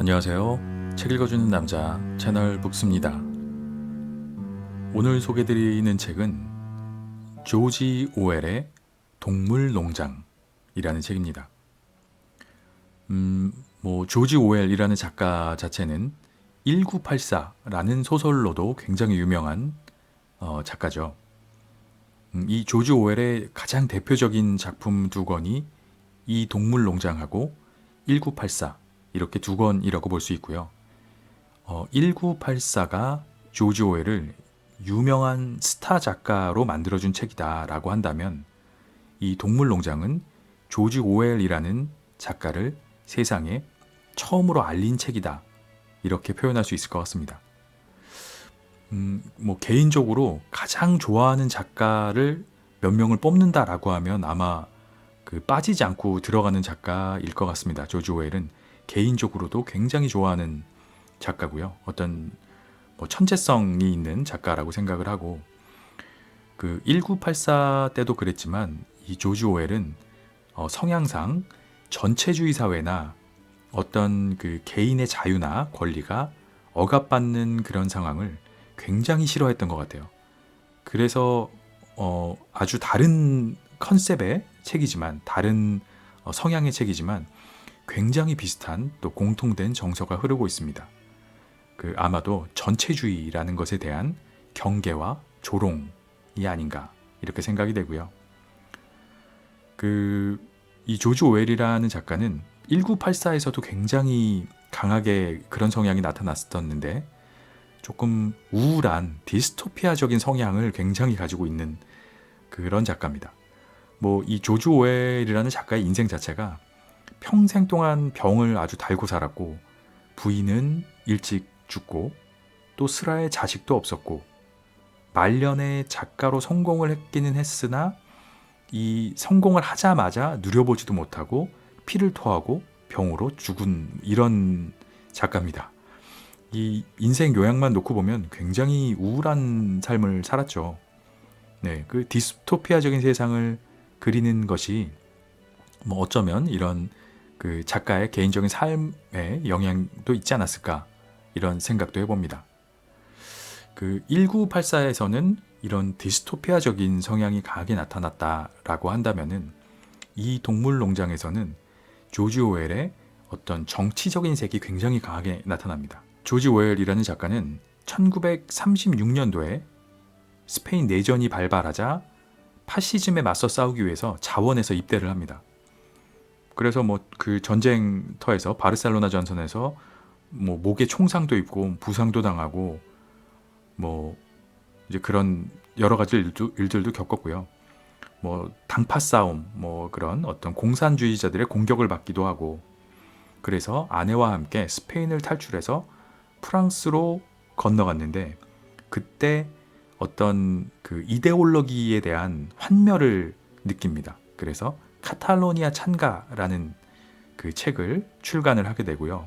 안녕하세요. 책 읽어주는 남자 채널 북스입니다. 오늘 소개드리는 책은 조지 오웰의 동물 농장이라는 책입니다. 음, 뭐 조지 오웰이라는 작가 자체는 1984라는 소설로도 굉장히 유명한 어, 작가죠. 음, 이 조지 오웰의 가장 대표적인 작품 두 권이 이 동물 농장하고 1984 이렇게 두 권이라고 볼 수 있고요. 어, 1984가 조지 오웰을 유명한 스타 작가로 만들어준 책이다라고 한다면 이 동물농장은 조지 오웰이라는 작가를 세상에 처음으로 알린 책이다. 이렇게 표현할 수 있을 것 같습니다. 음, 뭐 개인적으로 가장 좋아하는 작가를 몇 명을 뽑는다라고 하면 아마 그 빠지지 않고 들어가는 작가일 것 같습니다. 조지 오웰은 개인적으로도 굉장히 좋아하는 작가고요. 어떤 뭐 천재성이 있는 작가라고 생각을 하고 그 1984 때도 그랬지만 이 조지 오웰은 어, 성향상 전체주의 사회나 어떤 그 개인의 자유나 권리가 억압받는 그런 상황을 굉장히 싫어했던 것 같아요. 그래서 어, 아주 다른 컨셉의 책이지만 다른 어, 성향의 책이지만 굉장히 비슷한 또 공통된 정서가 흐르고 있습니다. 그 아마도 전체주의라는 것에 대한 경계와 조롱이 아닌가 이렇게 생각이 되고요. 그 이 조지 오웰이라는 작가는 1984에서도 굉장히 강하게 그런 성향이 나타났었는데 조금 우울한 디스토피아적인 성향을 굉장히 가지고 있는 그런 작가입니다. 뭐 이 조지 오웰이라는 작가의 인생 자체가 평생 동안 병을 아주 달고 살았고 부인은 일찍 죽고 또 슬아의 자식도 없었고 말년에 작가로 성공을 했기는 했으나 이 성공을 하자마자 누려보지도 못하고 피를 토하고 병으로 죽은 이런 작가입니다. 이 인생 요약만 놓고 보면 굉장히 우울한 삶을 살았죠. 네, 그 디스토피아적인 세상을 그리는 것이 뭐 어쩌면 이런 그 작가의 개인적인 삶에 영향도 있지 않았을까 이런 생각도 해봅니다. 그 1984에서는 이런 디스토피아적인 성향이 강하게 나타났다라고 한다면은 이 동물 농장에서는 조지 오웰의 어떤 정치적인 색이 굉장히 강하게 나타납니다. 조지 오웰이라는 작가는 1936년도에 스페인 내전이 발발하자 파시즘에 맞서 싸우기 위해서 자원에서 입대를 합니다. 그래서 뭐 그 전쟁터에서 바르셀로나 전선에서 뭐 목에 총상도 입고 부상도 당하고 뭐 이제 그런 여러 가지 일도, 일들도 겪었고요. 뭐 당파 싸움, 뭐 그런 어떤 공산주의자들의 공격을 받기도 하고 그래서 아내와 함께 스페인을 탈출해서 프랑스로 건너갔는데 그때 어떤 그 이데올로기에 대한 환멸을 느낍니다. 그래서 카탈로니아 찬가라는 그 책을 출간을 하게 되고요.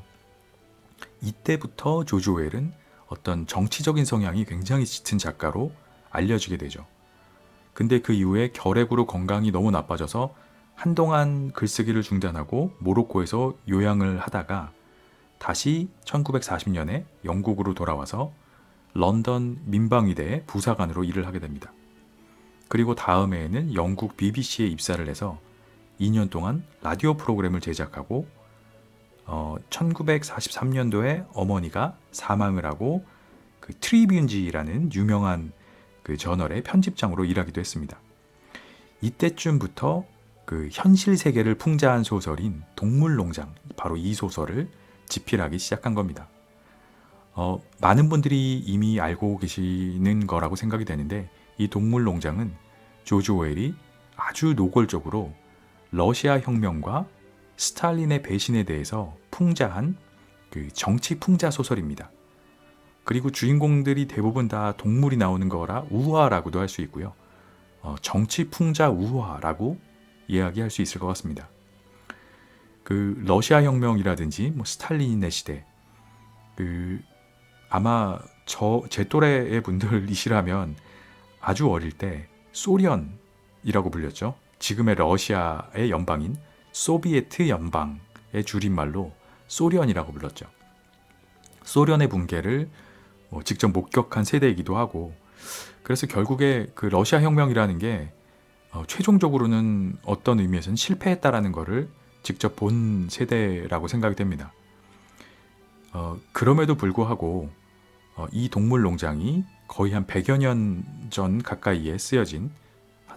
이때부터 조지 오웰은 어떤 정치적인 성향이 굉장히 짙은 작가로 알려지게 되죠. 근데 그 이후에 결핵으로 건강이 너무 나빠져서 한동안 글쓰기를 중단하고 모로코에서 요양을 하다가 다시 1940년에 영국으로 돌아와서 런던 민방위대 부사관으로 일을 하게 됩니다. 그리고 다음 해에는 영국 BBC에 입사를 해서 2년 동안 라디오 프로그램을 제작하고 어, 1943년도에 어머니가 사망을 하고 그 트리뷴지라는 유명한 그 저널의 편집장으로 일하기도 했습니다. 이때쯤부터 그 현실 세계를 풍자한 소설인 동물농장 바로 이 소설을 집필하기 시작한 겁니다. 어, 많은 분들이 이미 알고 계시는 거라고 생각이 되는데 이 동물농장은 조지 오웰이 아주 노골적으로 러시아 혁명과 스탈린의 배신에 대해서 풍자한 그 정치 풍자 소설입니다. 그리고 주인공들이 대부분 다 동물이 나오는 거라 우화라고도 할 수 있고요. 어, 정치 풍자 우화라고 이야기할 수 있을 것 같습니다. 그 러시아 혁명이라든지 뭐 스탈린의 시대, 그 아마 저 제 또래의 분들이시라면 아주 어릴 때 소련이라고 불렸죠. 지금의 러시아의 연방인 소비에트 연방의 줄임말로 소련이라고 불렀죠. 소련의 붕괴를 뭐 직접 목격한 세대이기도 하고 그래서 결국에 그 러시아 혁명이라는 게 어, 최종적으로는 어떤 의미에서는 실패했다라는 거를 직접 본 세대라고 생각이 됩니다. 어, 그럼에도 불구하고 어, 이 동물 농장이 거의 한 100여 년 전 가까이에 쓰여진 한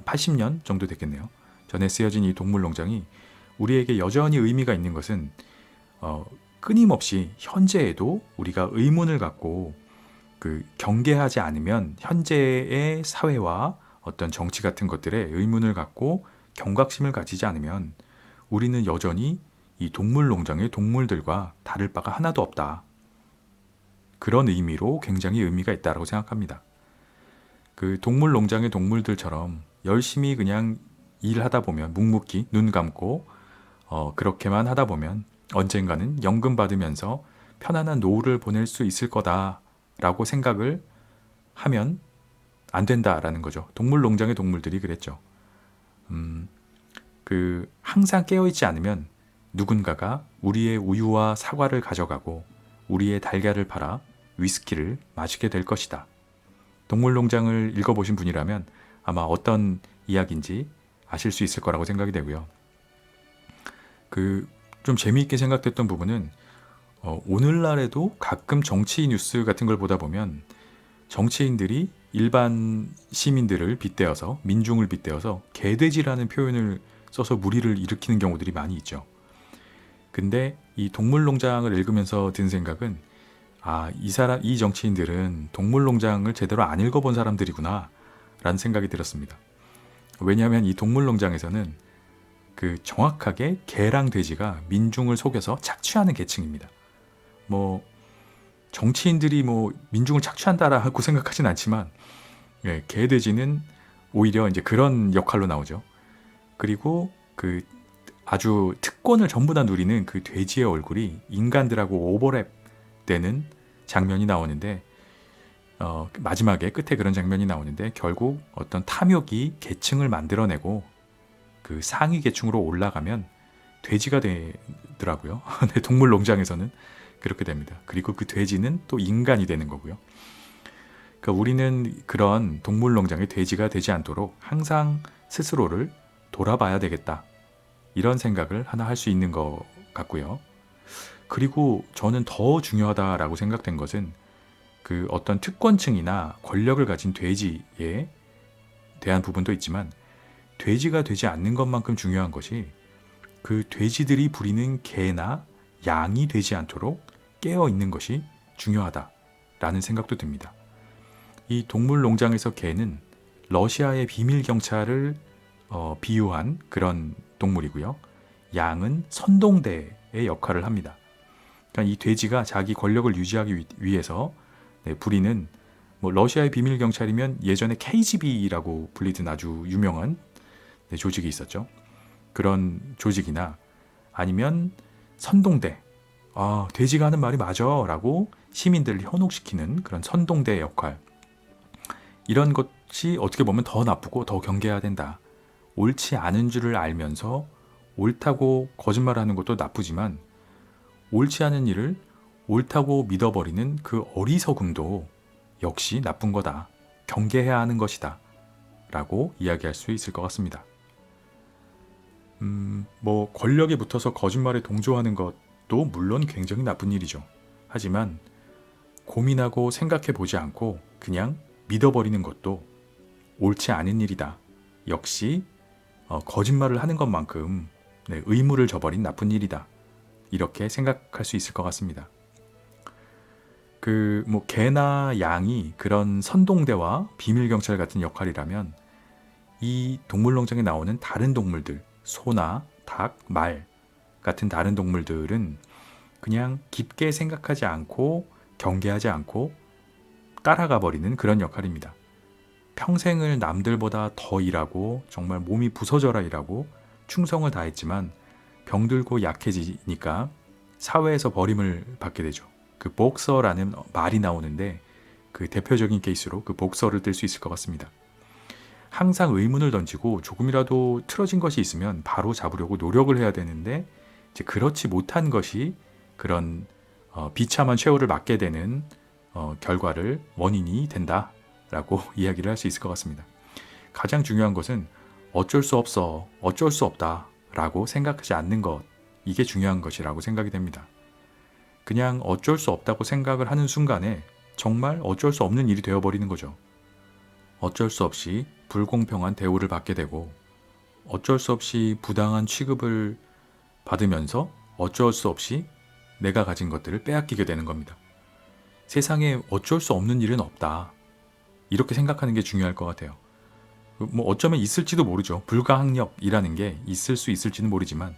80년 정도 됐겠네요. 전에 쓰여진 이 동물 농장이 우리에게 여전히 의미가 있는 것은 어, 끊임없이 현재에도 우리가 의문을 갖고 그 경계하지 않으면 현재의 사회와 어떤 정치 같은 것들에 의문을 갖고 경각심을 가지지 않으면 우리는 여전히 이 동물 농장의 동물들과 다를 바가 하나도 없다. 그런 의미로 굉장히 의미가 있다고 생각합니다. 그 동물 농장의 동물들처럼 열심히 그냥 일하다 보면 묵묵히 눈 감고 어, 그렇게만 하다 보면 언젠가는 연금 받으면서 편안한 노후를 보낼 수 있을 거다라고 생각을 하면 안 된다라는 거죠. 동물 농장의 동물들이 그랬죠. 음, 그 항상 깨어 있지 않으면 누군가가 우리의 우유와 사과를 가져가고 우리의 달걀을 팔아 위스키를 마시게 될 것이다. 동물 농장을 읽어보신 분이라면 아마 어떤 이야기인지 아실 수 있을 거라고 생각이 되고요. 그 좀 재미있게 생각됐던 부분은 어, 오늘날에도 가끔 정치 뉴스 같은 걸 보다 보면 정치인들이 일반 시민들을 빗대어서 민중을 빗대어서 개돼지라는 표현을 써서 무리를 일으키는 경우들이 많이 있죠. 근데 이 동물농장을 읽으면서 든 생각은 아, 이 사람, 이 정치인들은 동물농장을 제대로 안 읽어본 사람들이구나. 라는 생각이 들었습니다. 왜냐하면 이 동물농장에서는 그 정확하게 개랑 돼지가 민중을 속여서 착취하는 계층입니다. 뭐, 정치인들이 뭐 민중을 착취한다라고 생각하진 않지만, 예, 개, 돼지는 오히려 이제 그런 역할로 나오죠. 그리고 그 아주 특권을 전부 다 누리는 그 돼지의 얼굴이 인간들하고 오버랩 되는 장면이 나오는데 어, 마지막에 끝에 그런 장면이 나오는데 결국 어떤 탐욕이 계층을 만들어내고 그 상위 계층으로 올라가면 돼지가 되더라고요. 네, 동물 농장에서는 그렇게 됩니다. 그리고 그 돼지는 또 인간이 되는 거고요. 그러니까 우리는 그런 동물 농장의 돼지가 되지 않도록 항상 스스로를 돌아봐야 되겠다. 이런 생각을 하나 할 수 있는 것 같고요. 그리고 저는 더 중요하다라고 생각된 것은 그 어떤 특권층이나 권력을 가진 돼지에 대한 부분도 있지만 돼지가 되지 않는 것만큼 중요한 것이 그 돼지들이 부리는 개나 양이 되지 않도록 깨어 있는 것이 중요하다라는 생각도 듭니다. 이 동물 농장에서 개는 러시아의 비밀 경찰을 어, 비유한 그런 동물이고요. 양은 선동대의 역할을 합니다. 그러니까 이 돼지가 자기 권력을 유지하기 위해서 네, 부리는 뭐 러시아의 비밀 경찰이면 예전에 KGB라고 불리던 아주 유명한 네, 조직이 있었죠. 그런 조직이나 아니면 선동대. 아, 돼지가 하는 말이 맞아라고 시민들을 현혹시키는 그런 선동대의 역할. 이런 것이 어떻게 보면 더 나쁘고 더 경계해야 된다. 옳지 않은 줄을 알면서 옳다고 거짓말하는 것도 나쁘지만 옳지 않은 일을 옳다고 믿어버리는 그 어리석음도 역시 나쁜 거다. 경계해야 하는 것이다. 라고 이야기할 수 있을 것 같습니다. 음, 뭐, 권력에 붙어서 거짓말에 동조하는 것도 물론 굉장히 나쁜 일이죠. 하지만 고민하고 생각해 보지 않고 그냥 믿어버리는 것도 옳지 않은 일이다. 역시 어, 거짓말을 하는 것만큼 네, 의무를 저버린 나쁜 일이다. 이렇게 생각할 수 있을 것 같습니다. 그 뭐 개나 양이 그런 선동대와 비밀 경찰 같은 역할이라면 이 동물농장에 나오는 다른 동물들, 소나 닭, 말 같은 다른 동물들은 그냥 깊게 생각하지 않고 경계하지 않고 따라가 버리는 그런 역할입니다. 평생을 남들보다 더 일하고 정말 몸이 부서져라 일하고 충성을 다했지만 병들고 약해지니까 사회에서 버림을 받게 되죠. 그 복서라는 말이 나오는데 그 대표적인 케이스로 그 복서를 뜰 수 있을 것 같습니다. 항상 의문을 던지고 조금이라도 틀어진 것이 있으면 바로 잡으려고 노력을 해야 되는데 이제 그렇지 못한 것이 그런 어, 비참한 최후를 맞게 되는 어, 결과를 원인이 된다라고 이야기를 할 수 있을 것 같습니다. 가장 중요한 것은 어쩔 수 없어, 어쩔 수 없다라고 생각하지 않는 것 이게 중요한 것이라고 생각이 됩니다. 그냥 어쩔 수 없다고 생각을 하는 순간에 정말 어쩔 수 없는 일이 되어버리는 거죠. 어쩔 수 없이 불공평한 대우를 받게 되고 어쩔 수 없이 부당한 취급을 받으면서 어쩔 수 없이 내가 가진 것들을 빼앗기게 되는 겁니다. 세상에 어쩔 수 없는 일은 없다. 이렇게 생각하는 게 중요할 것 같아요. 뭐 어쩌면 있을지도 모르죠. 불가항력이라는 게 있을 수 있을지는 모르지만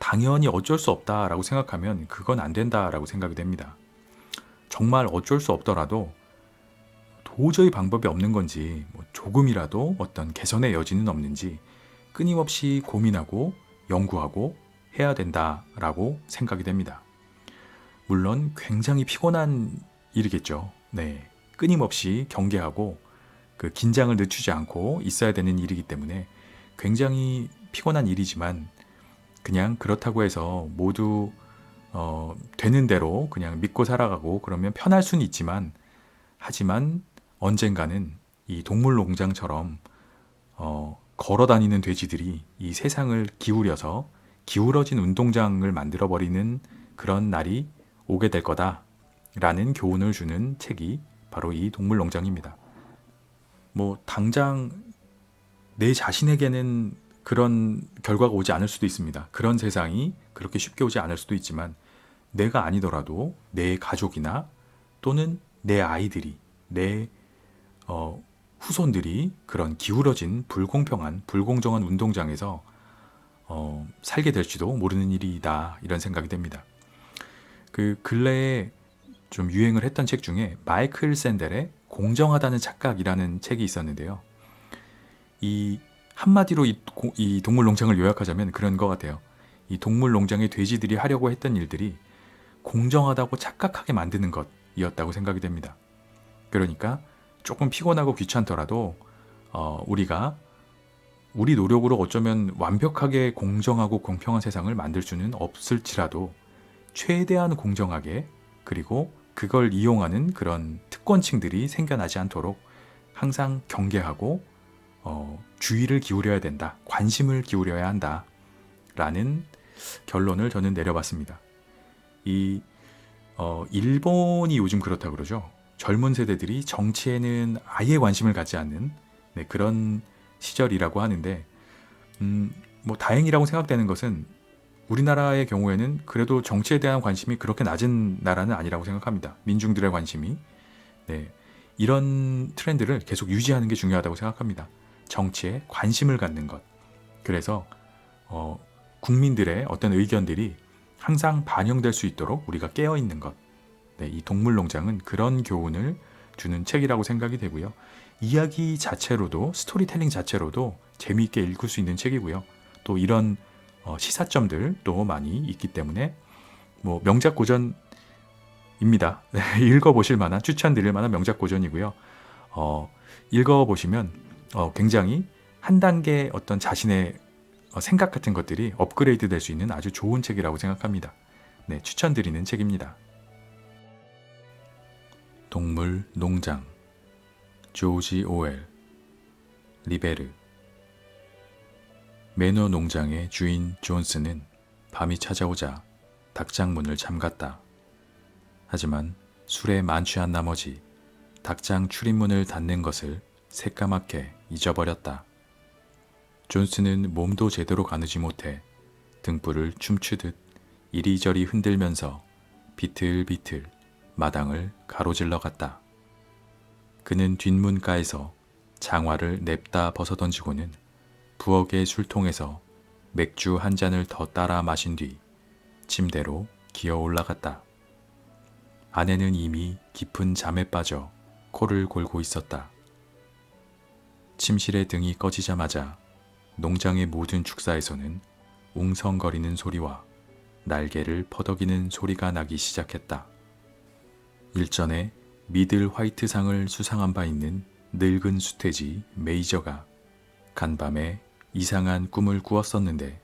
당연히 어쩔 수 없다라고 생각하면 그건 안 된다라고 생각이 됩니다. 정말 어쩔 수 없더라도 도저히 방법이 없는 건지 뭐 조금이라도 어떤 개선의 여지는 없는지 끊임없이 고민하고 연구하고 해야 된다라고 생각이 됩니다. 물론 굉장히 피곤한 일이겠죠. 네. 끊임없이 경계하고 그 긴장을 늦추지 않고 있어야 되는 일이기 때문에 굉장히 피곤한 일이지만 그냥 그렇다고 해서 모두 어, 되는 대로 그냥 믿고 살아가고 그러면 편할 수는 있지만 하지만 언젠가는 이 동물 농장처럼 어, 걸어 다니는 돼지들이 이 세상을 기울여서 기울어진 운동장을 만들어 버리는 그런 날이 오게 될 거다라는 교훈을 주는 책이 바로 이 동물 농장입니다. 뭐 당장 내 자신에게는 그런 결과가 오지 않을 수도 있습니다. 그런 세상이 그렇게 쉽게 오지 않을 수도 있지만 내가 아니더라도 내 가족이나 또는 내 아이들이 내 어, 후손들이 그런 기울어진 불공평한 불공정한 운동장에서 어, 살게 될지도 모르는 일이다 이런 생각이 됩니다. 그 근래에 좀 유행을 했던 책 중에 마이클 샌델의 공정하다는 착각이라는 책이 있었는데요. 이 한마디로 이, 이 동물 농장을 요약하자면 그런 것 같아요. 이 동물 농장의 돼지들이 하려고 했던 일들이 공정하다고 착각하게 만드는 것이었다고 생각이 됩니다. 그러니까 조금 피곤하고 귀찮더라도 어, 우리가 우리 노력으로 어쩌면 완벽하게 공정하고 공평한 세상을 만들 수는 없을지라도 최대한 공정하게 그리고 그걸 이용하는 그런 특권층들이 생겨나지 않도록 항상 경계하고 어, 주의를 기울여야 된다. 관심을 기울여야 한다. 라는 결론을 저는 내려봤습니다. 이 어, 일본이 요즘 그렇다 그러죠. 젊은 세대들이 정치에는 아예 관심을 갖지 않는 네, 그런 시절이라고 하는데 음, 뭐 다행이라고 생각되는 것은 우리나라의 경우에는 그래도 정치에 대한 관심이 그렇게 낮은 나라는 아니라고 생각합니다. 민중들의 관심이 네, 이런 트렌드를 계속 유지하는 게 중요하다고 생각합니다. 정치에 관심을 갖는 것. 그래서 어, 국민들의 어떤 의견들이 항상 반영될 수 있도록 우리가 깨어 있는 것. 네, 이 동물농장은 그런 교훈을 주는 책이라고 생각이 되고요. 이야기 자체로도 스토리텔링 자체로도 재미있게 읽을 수 있는 책이고요. 또 이런 어, 시사점들도 많이 있기 때문에 뭐 명작 고전입니다. 네, 읽어보실 만한 추천드릴 만한 명작 고전이고요. 어, 읽어보시면 어, 굉장히 한 단계 어떤 자신의 어, 생각 같은 것들이 업그레이드 될 수 있는 아주 좋은 책이라고 생각합니다. 네, 추천드리는 책입니다. 동물 농장 조지 오웰 리베르 매너 농장의 주인 존스는 밤이 찾아오자 닭장 문을 잠갔다. 하지만 술에 만취한 나머지 닭장 출입문을 닫는 것을 새까맣게 잊어버렸다. 존스는 몸도 제대로 가누지 못해 등불을 춤추듯 이리저리 흔들면서 비틀비틀 마당을 가로질러 갔다. 그는 뒷문가에서 장화를 냅다 벗어던지고는 부엌의 술통에서 맥주 한 잔을 더 따라 마신 뒤 침대로 기어 올라갔다. 아내는 이미 깊은 잠에 빠져 코를 골고 있었다. 침실의 등이 꺼지자마자 농장의 모든 축사에서는 웅성거리는 소리와 날개를 퍼덕이는 소리가 나기 시작했다. 일전에 미들 화이트상을 수상한 바 있는 늙은 수태지 메이저가 간밤에 이상한 꿈을 꾸었었는데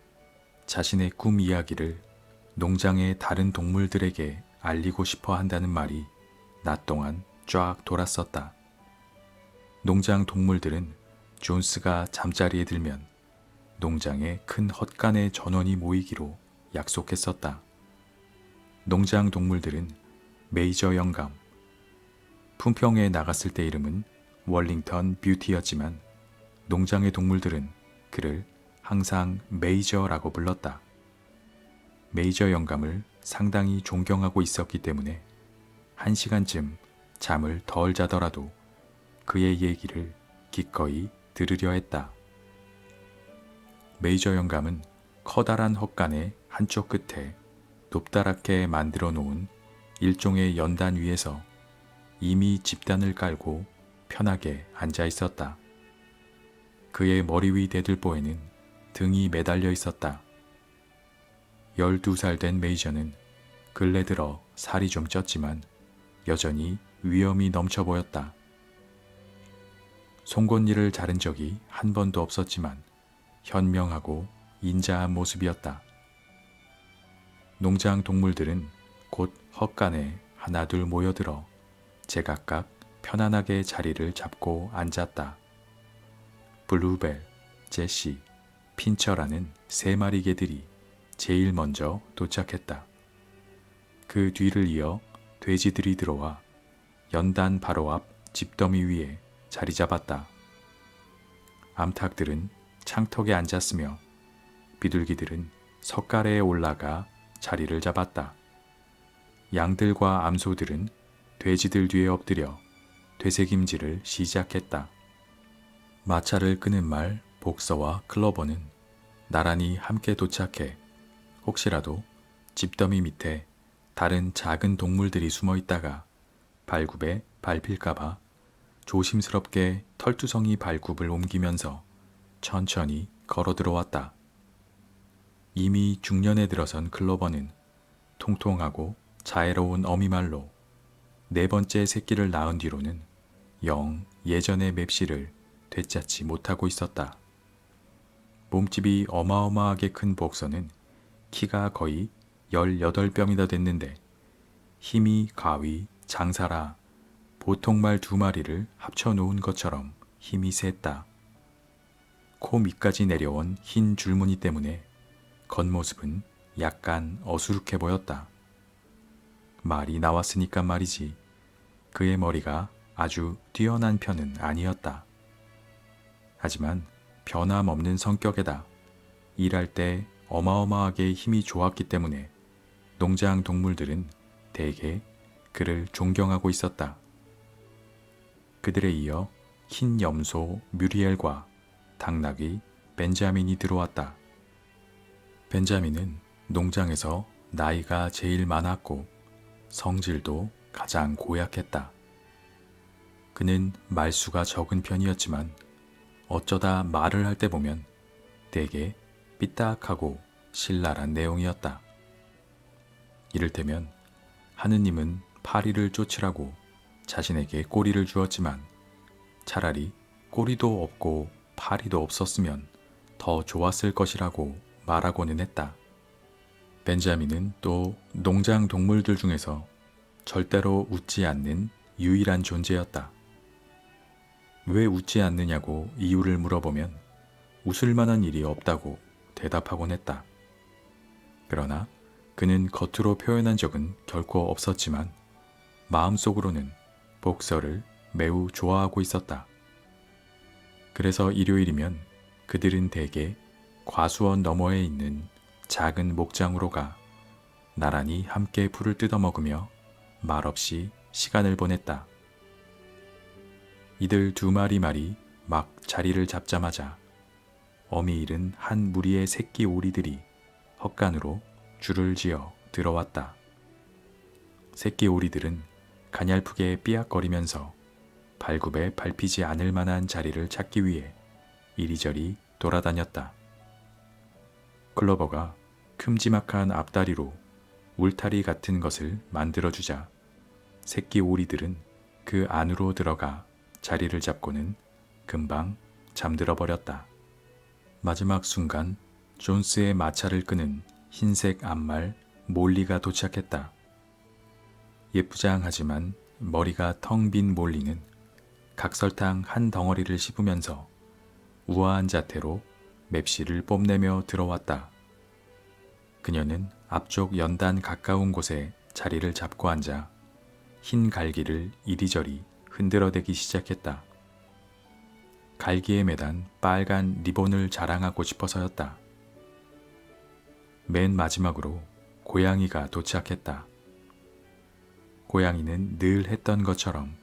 자신의 꿈 이야기를 농장의 다른 동물들에게 알리고 싶어 한다는 말이 낮 동안 쫙 돌았었다. 농장 동물들은 존스가 잠자리에 들면 농장에 큰 헛간의 전원이 모이기로 약속했었다. 농장 동물들은 메이저 영감, 품평에 나갔을 때 이름은 월링턴 뷰티였지만 농장의 동물들은 그를 항상 메이저라고 불렀다. 메이저 영감을 상당히 존경하고 있었기 때문에 한 시간쯤 잠을 덜 자더라도 그의 얘기를 기꺼이 들으려 했다. 메이저 영감은 커다란 헛간의 한쪽 끝에 높다랗게 만들어 놓은 일종의 연단 위에서 이미 집단을 깔고 편하게 앉아 있었다. 그의 머리 위 대들보에는 등이 매달려 있었다. 12살 된 메이저는 근래 들어 살이 좀 쪘지만 여전히 위험이 넘쳐 보였다. 송곳니를 자른 적이 한 번도 없었지만 현명하고 인자한 모습이었다. 농장 동물들은 곧 헛간에 하나둘 모여들어 제각각 편안하게 자리를 잡고 앉았다. 블루벨, 제시, 핀처라는 세 마리 개들이 제일 먼저 도착했다. 그 뒤를 이어 돼지들이 들어와 연단 바로 앞 집더미 위에 자리 잡았다. 암탉들은 창턱에 앉았으며 비둘기들은 석가래에 올라가 자리를 잡았다. 양들과 암소들은 돼지들 뒤에 엎드려 되새김질을 시작했다. 마차를 끄는 말 복서와 클로버는 나란히 함께 도착해 혹시라도 집더미 밑에 다른 작은 동물들이 숨어 있다가 발굽에 밟힐까봐 조심스럽게 털투성이 발굽을 옮기면서 천천히 걸어 들어왔다. 이미 중년에 들어선 클로버는 통통하고 자애로운 어미말로 네 번째 새끼를 낳은 뒤로는 영 예전의 맵시를 되찾지 못하고 있었다. 몸집이 어마어마하게 큰 복서는 키가 거의 18뼘이나 됐는데 힘이 가위, 장사라 보통 말 두 마리를 합쳐 놓은 것처럼 힘이 셌다. 코 밑까지 내려온 흰 줄무늬 때문에 겉모습은 약간 어수룩해 보였다. 말이 나왔으니까 말이지. 그의 머리가 아주 뛰어난 편은 아니었다. 하지만 변함없는 성격에다 일할 때 어마어마하게 힘이 좋았기 때문에 농장 동물들은 대개 그를 존경하고 있었다. 그들에 이어 흰 염소 뮤리엘과 당나귀 벤자민이 들어왔다. 벤자민은 농장에서 나이가 제일 많았고 성질도 가장 고약했다. 그는 말수가 적은 편이었지만 어쩌다 말을 할 때 보면 되게 삐딱하고 신랄한 내용이었다. 이를테면 하느님은 파리를 쫓으라고 자신에게 꼬리를 주었지만 차라리 꼬리도 없고 파리도 없었으면 더 좋았을 것이라고 말하고는 했다. 벤자민은 또 농장 동물들 중에서 절대로 웃지 않는 유일한 존재였다. 왜 웃지 않느냐고 이유를 물어보면 웃을 만한 일이 없다고 대답하곤 했다. 그러나 그는 겉으로 표현한 적은 결코 없었지만 마음속으로는 복서를 매우 좋아하고 있었다. 그래서 일요일이면 그들은 대개 과수원 너머에 있는 작은 목장으로 가 나란히 함께 풀을 뜯어먹으며 말없이 시간을 보냈다. 이들 두 마리 말이 막 자리를 잡자마자 어미 잃은 한 무리의 새끼 오리들이 헛간으로 줄을 지어 들어왔다. 새끼 오리들은 가냘프게 삐약거리면서 발굽에 밟히지 않을 만한 자리를 찾기 위해 이리저리 돌아다녔다. 클로버가 큼지막한 앞다리로 울타리 같은 것을 만들어주자 새끼 오리들은 그 안으로 들어가 자리를 잡고는 금방 잠들어 버렸다. 마지막 순간 존스의 마차를 끄는 흰색 앞말 몰리가 도착했다. 예쁘장하지만 머리가 텅 빈 몰리는 각설탕 한 덩어리를 씹으면서 우아한 자태로 맵시를 뽐내며 들어왔다. 그녀는 앞쪽 연단 가까운 곳에 자리를 잡고 앉아 흰 갈기를 이리저리 흔들어대기 시작했다. 갈기에 매단 빨간 리본을 자랑하고 싶어서였다. 맨 마지막으로 고양이가 도착했다. 고양이는 늘 했던 것처럼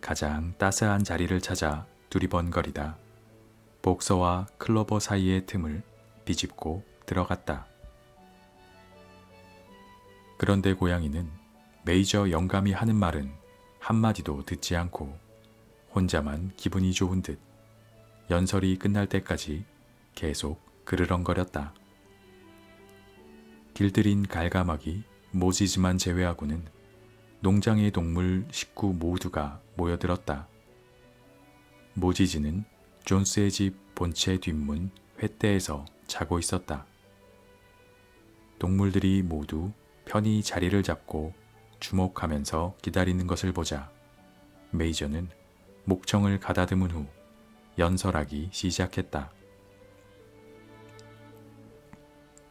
가장 따스한 자리를 찾아 두리번거리다 복서와 클로버 사이의 틈을 비집고 들어갔다. 그런데 고양이는 메이저 영감이 하는 말은 한마디도 듣지 않고 혼자만 기분이 좋은 듯 연설이 끝날 때까지 계속 그르렁거렸다. 길들인 갈가마기 모지즈만 제외하고는 농장의 동물 식구 모두가 모여들었다. 모지즈는 존스의 집 본체 뒷문 횃대에서 자고 있었다. 동물들이 모두 편히 자리를 잡고 주목하면서 기다리는 것을 보자 메이저는 목청을 가다듬은 후 연설하기 시작했다.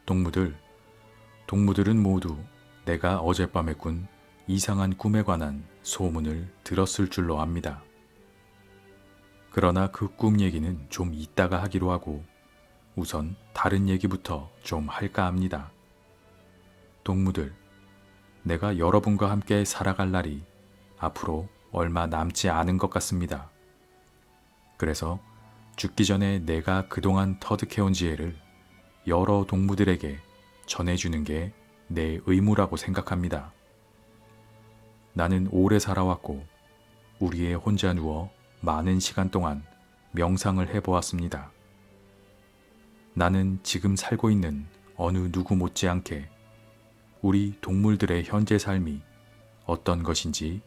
동무들, 동무들은 모두 내가 어젯밤에 꾼 이상한 꿈에 관한 소문을 들었을 줄로 압니다. 그러나 그 꿈 얘기는 좀 이따가 하기로 하고 우선 다른 얘기부터 좀 할까 합니다. 동무들, 내가 여러분과 함께 살아갈 날이 앞으로 얼마 남지 않은 것 같습니다. 그래서 죽기 전에 내가 그동안 터득해온 지혜를 여러 동무들에게 전해주는 게 내 의무라고 생각합니다. 나는 오래 살아왔고 우리의 혼자 누워 많은 시간 동안 명상을 해보았습니다. 나는 지금 살고 있는 어느 누구 못지않게 우리 동물들의 현재 삶이 어떤 것인지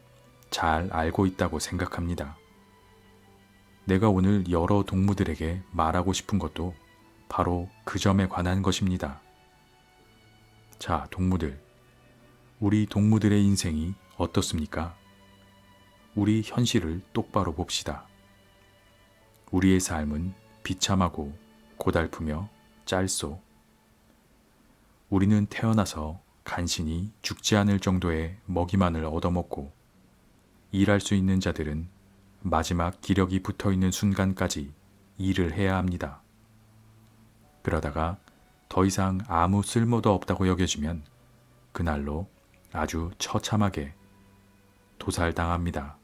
잘 알고 있다고 생각합니다. 내가 오늘 여러 동무들에게 말하고 싶은 것도 바로 그 점에 관한 것입니다. 자, 동무들. 우리 동무들의 인생이 어떻습니까? 우리 현실을 똑바로 봅시다. 우리의 삶은 비참하고 고달프며 짤소. 우리는 태어나서 간신히 죽지 않을 정도의 먹이만을 얻어먹고 일할 수 있는 자들은 마지막 기력이 붙어 있는 순간까지 일을 해야 합니다. 그러다가 더 이상 아무 쓸모도 없다고 여겨지면 그날로 아주 처참하게 도살당합니다.